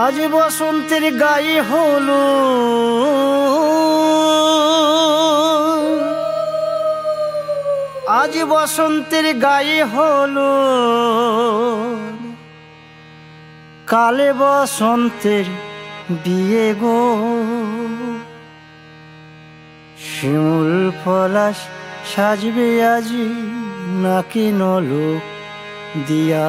আজ বসন্তের গায়ে হলো আজ বসন্তের গায়ে হলো কালে বসন্তের বিয়ে গো। শিমুল পলাশ সাজবে আজি নাকি নলোক দিয়া।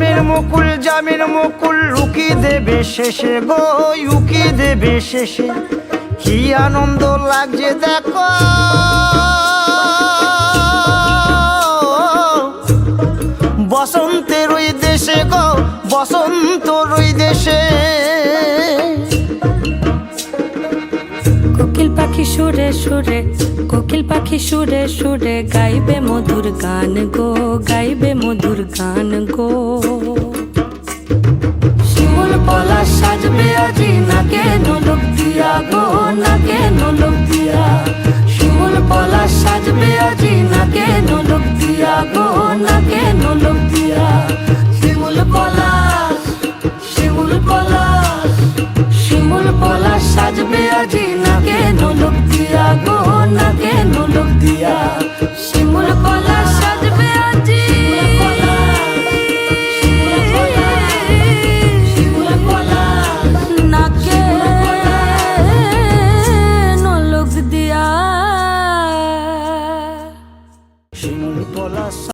আমের মুকুল, জামের মুকুল লুকি দেবে শেষে গো, উকি দেবে শেষে। কি আনন্দ লাগছে দেখো। বসন্তের ওই দেশে গো, বসন্ত ওই দেশে। সুরে সুরে, কোকিল পাখি সুরে সুরে, গাইবে মধুর গান গো, গাইবে মধুর গান গো। শিমুল পলা সাজবে আজি, নাকে নলক দিয়া গো, নাকে নলক দিয়া। শিমুল পলা সাজবে আজি, নাকে নলক দিয়া গো, নাকে নলক দিয়া। শিমুল পলা শিমুল পলা শিমুল পলা সাজবে আজি, নাকে নলক দিয়া